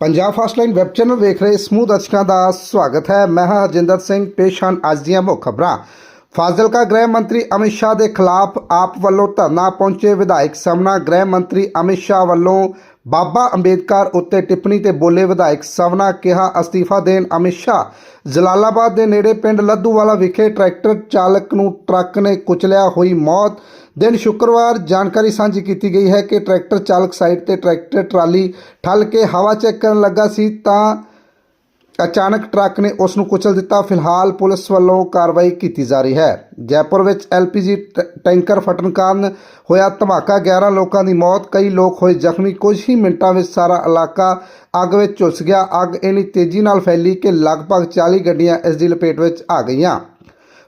Punjab first line web channel ਵੇਖ ਰਹੇ ਸਮੂਹ ਦਰਸ਼ਕਾਂ ਦਾ ਸਵਾਗਤ ਹੈ। ਮੈਂ ਹਾਂ ਹਰਜਿੰਦਰ ਸਿੰਘ, ਪੇਸ਼ ਹਨ ਅੱਜ ਦੀਆਂ ਮੁੱਖ ਖਬਰਾਂ। ਫਾਜ਼ਿਲਕਾ ਗ੍ਰਹਿ ਮੰਤਰੀ ਅਮਿਤ ਸ਼ਾਹ ਦੇ ਖਿਲਾਫ ਆਪ ਵੱਲੋਂ ਧਰਨਾ ਪਹੁੰਚੇ ਵਿਧਾਇਕ ਸਮਨਾ ਗ੍ਰਹਿ ਮੰਤਰੀ ਅਮਿਤ ਸ਼ਾਹ ਵੱਲੋਂ ਬਾਬਾ ਅੰਬੇਦਕਰ ਉੱਤੇ ਟਿੱਪਣੀ ਤੇ ਬੋਲੇ ਵਿਧਾਇਕ ਸਮਨਾ ਕਿਹਾ। ਅਸਤੀਫਾ ਦੇਣ ਅਮਿਤ ਸ਼ਾਹ ਜਲਾਲਾਬਾਦ ਦੇ ਨੇੜੇ ਪਿੰਡ ਲੱਦੂਵਾਲਾ ਵਿਖੇ ਟਰੈਕਟਰ ਚਾਲਕ ਨੂੰ ਟਰੱਕ ਨੇ ਕੁਚਲਿਆ ਹੋਈ ਮੌਤ। ਦਿਨ ਸ਼ੁੱਕਰਵਾਰ ਜਾਣਕਾਰੀ ਸਾਂਝੀ ਕੀਤੀ ਗਈ ਹੈ ਕਿ ਟਰੈਕਟਰ ਚਾਲਕ ਸਾਈਡ ਤੇ ਟਰੈਕਟਰ ਟਰਾਲੀ ਠੱਲ ਕੇ ਹਵਾ ਚੈੱਕ ਕਰਨ ਲੱਗਾ ਸੀ ਤਾਂ ਅਚਾਨਕ ਟਰੱਕ ਨੇ ਉਸ ਨੂੰ ਕੁਚਲ ਦਿੱਤਾ। ਫਿਲਹਾਲ ਪੁਲਿਸ ਵੱਲੋਂ ਕਾਰਵਾਈ ਕੀਤੀ ਜਾ ਰਹੀ ਹੈ। ਜੈਪੁਰ ਵਿੱਚ ਐਲਪੀਜੀ ਟੈਂਕਰ ਫਟਣ ਕਾਰਨ ਹੋਇਆ ਧਮਾਕਾ। 11 ਲੋਕਾਂ ਦੀ ਮੌਤ, ਕਈ ਲੋਕ ਹੋਏ ਜ਼ਖਮੀ। ਕੁਝ ਹੀ ਮਿੰਟਾਂ ਵਿੱਚ ਸਾਰਾ ਇਲਾਕਾ ਅੱਗ ਵਿੱਚ ਝੁਲਸ ਗਿਆ। ਅੱਗ ਇੰਨੀ ਤੇਜ਼ੀ ਨਾਲ ਫੈਲੀ ਕਿ ਲਗਭਗ 40 ਗੱਡੀਆਂ ਇਸ ਦੀ ਲਪੇਟ ਵਿੱਚ ਆ ਗਈਆਂ।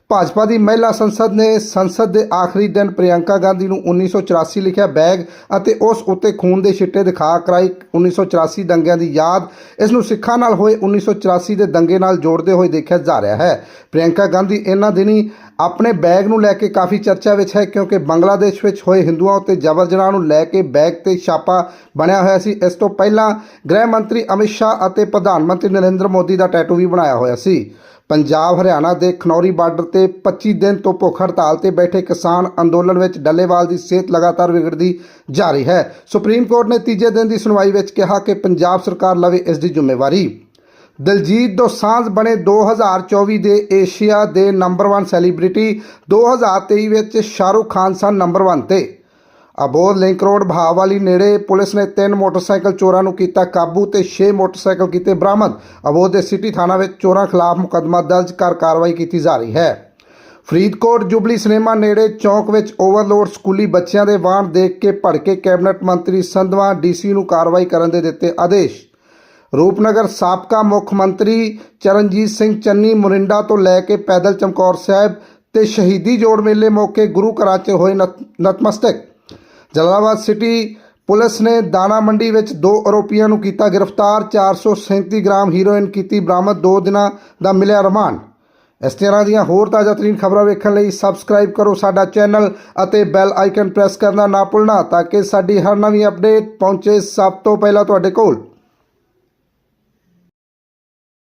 ਭਾਜਪਾ ਦੀ ਮਹਿਲਾ ਸੰਸਦ ਨੇ ਸੰਸਦ ਦੇ ਆਖਰੀ ਦਿਨ ਪ੍ਰਿਯੰਕਾ ਗਾਂਧੀ ਨੂੰ 1984 ਲਿਖਿਆ ਬੈਗ ਅਤੇ ਉਸ ਉੱਤੇ ਖੂਨ ਦੇ ਛਿੱਟੇ ਦਿਖਾ ਕਰਾਈ 1984 ਦੰਗਿਆਂ ਦੀ ਯਾਦ। ਇਸ ਨੂੰ ਸਿੱਖਾਂ ਨਾਲ ਹੋਏ 1984 ਦੇ ਦੰਗੇ ਨਾਲ ਜੋੜਦੇ ਹੋਏ ਦੇਖਿਆ ਜਾ ਰਿਹਾ ਹੈ। ਪ੍ਰਿਯੰਕਾ ਗਾਂਧੀ ਇਹਨਾਂ ਦਿਨੀ ਆਪਣੇ ਬੈਗ ਨੂੰ ਲੈ ਕੇ ਕਾਫੀ ਚਰਚਾ ਵਿੱਚ ਹੈ, ਕਿਉਂਕਿ ਬੰਗਲਾਦੇਸ਼ ਵਿੱਚ ਹੋਏ ਹਿੰਦੂਆਂ ਉੱਤੇ ਜਬਰ ਜਨਾਹ ਨੂੰ ਲੈ ਕੇ ਬੈਗ ਤੇ ਛਾਪਾ ਬਣਿਆ ਹੋਇਆ ਸੀ। ਇਸ ਤੋਂ ਪਹਿਲਾਂ ਗ੍ਰਹਿ ਮੰਤਰੀ ਅਮਿਤ ਸ਼ਾਹ ਅਤੇ ਪ੍ਰਧਾਨ ਮੰਤਰੀ ਨਰਿੰਦਰ ਮੋਦੀ ਦਾ ਟੈਟੂ ਵੀ ਬਣਾਇਆ ਹੋਇਆ ਸੀ। ਪੰਜਾਬ, ਹਰਿਆਣਾ ਦੇ ਖਨੌਰੀ ਬਾਰਡਰ ਤੇ 25 ਦਿਨ ਤੋਂ ਭੁੱਖ ਹੜਤਾਲ ਤੇ ਬੈਠੇ ਕਿਸਾਨ ਅੰਦੋਲਨ ਵਿੱਚ ਡੱਲੇਵਾਲ ਦੀ ਸਿਹਤ ਲਗਾਤਾਰ ਵਿਗੜਦੀ ਜਾ ਰਹੀ ਹੈ। ਸੁਪਰੀਮ ਕੋਰਟ ਨੇ ਤੀਜੇ ਦਿਨ ਦੀ ਸੁਣਵਾਈ ਵਿੱਚ ਕਿਹਾ ਕਿ ਪੰਜਾਬ ਸਰਕਾਰ ਲਵੇ ਇਸ ਦੀ ਜ਼ਿੰਮੇਵਾਰੀ। ਦਿਲਜੀਤ ਦੋਸਾਂਝ ਬਣੇ 2024 ਦੇ ਏਸ਼ੀਆ ਦੇ ਨੰਬਰ 1 ਸੈਲੀਬ੍ਰਿਟੀ 2023 ਵਿੱਚ ਸ਼ਾਹਰੁਖ ਖਾਨ ਸਨ ਨੰਬਰ 1 ਤੇ। ਅਬੋਧ ਲਿੰਕ ਰੋਡ ਭਾਵਾਲੀ ਨੇੜੇ ਪੁਲਿਸ ਨੇ ਤਿੰਨ ਮੋਟਰਸਾਈਕਲ ਚੋਰਾਂ ਨੂੰ ਕੀਤਾ ਕਾਬੂ ਤੇ 6 ਮੋਟਰਸਾਈਕਲ ਕੀਤੇ ਬਰਾਮਦ। ਅਬੋਧ ਦੇ ਸਿਟੀ ਥਾਣਾ ਵਿੱਚ ਚੋਰਾਂ ਖਿਲਾਫ ਮੁਕੱਦਮਾ ਦਰਜ ਕਰ ਕਾਰਵਾਈ ਕੀਤੀ ਜਾ ਰਹੀ ਹੈ। ਫਰੀਦਕੋਟ ਜੁਬਲੀ ਸਿਨੇਮਾ ਨੇੜੇ ਚੌਂਕ ਵਿੱਚ ਓਵਰਲੋਡ ਸਕੂਲੀ ਬੱਚਿਆਂ ਦੇ ਵਾਹਨ ਦੇਖ ਕੇ ਭੜਕੇ ਕੈਬਨਿਟ ਮੰਤਰੀ ਸੰਧਵਾ ਡੀਸੀ ਨੂੰ ਕਾਰਵਾਈ ਕਰਨ ਦੇ ਦਿੱਤੇ ਆਦੇਸ਼। ਰੂਪਨਗਰ ਸਾਬਕਾ ਮੁੱਖ ਮੰਤਰੀ ਚਰਨਜੀਤ ਸਿੰਘ ਚੰਨੀ ਮੁਰਿੰਡਾ ਤੋਂ ਲੈ ਕੇ ਪੈਦਲ ਚਮਕੌਰ ਸਾਹਿਬ ਤੇ ਸ਼ਹੀਦੀ ਜੋੜ ਮੇਲੇ ਮੌਕੇ ਗੁਰੂ ਘਰਾਂ 'ਚ ਹੋਏ ਨਤ- ਨਤਮਸਤਕ। ਜਲਾਲਾਬਾਦ ਸਿਟੀ ਪੁਲਿਸ ਨੇ ਦਾਣਾ ਮੰਡੀ ਵਿੱਚ ਦੋ ਆਰੋਪੀਆਂ ਨੂੰ ਕੀਤਾ ਗ੍ਰਿਫਤਾਰ 437 ਗ੍ਰਾਮ ਹੀਰੋਇਨ ਕੀਤੀ ਬਰਾਮਦ, ਦੋ ਦਿਨਾਂ ਦਾ ਮਿਲਿਆ ਰਿਮਾਂਡ। ਇਸ ਤਰ੍ਹਾਂ ਦੀਆਂ ਹੋਰ ਤਾਜ਼ਾ ਤਰੀਨ ਖਬਰਾਂ ਵੇਖਣ ਲਈ ਸਬਸਕ੍ਰਾਈਬ ਕਰੋ ਸਾਡਾ ਚੈਨਲ ਅਤੇ ਬੈਲ ਆਈਕਨ ਪ੍ਰੈਸ ਕਰਨਾ ਨਾ ਭੁੱਲਣਾ ਤਾਂ ਕਿ ਸਾਡੀ ਹਰ ਨਵੀਂ ਅਪਡੇਟ ਪਹੁੰਚੇ ਸਭ ਤੋਂ ਪਹਿਲਾਂ ਤੁਹਾਡੇ ਕੋਲ।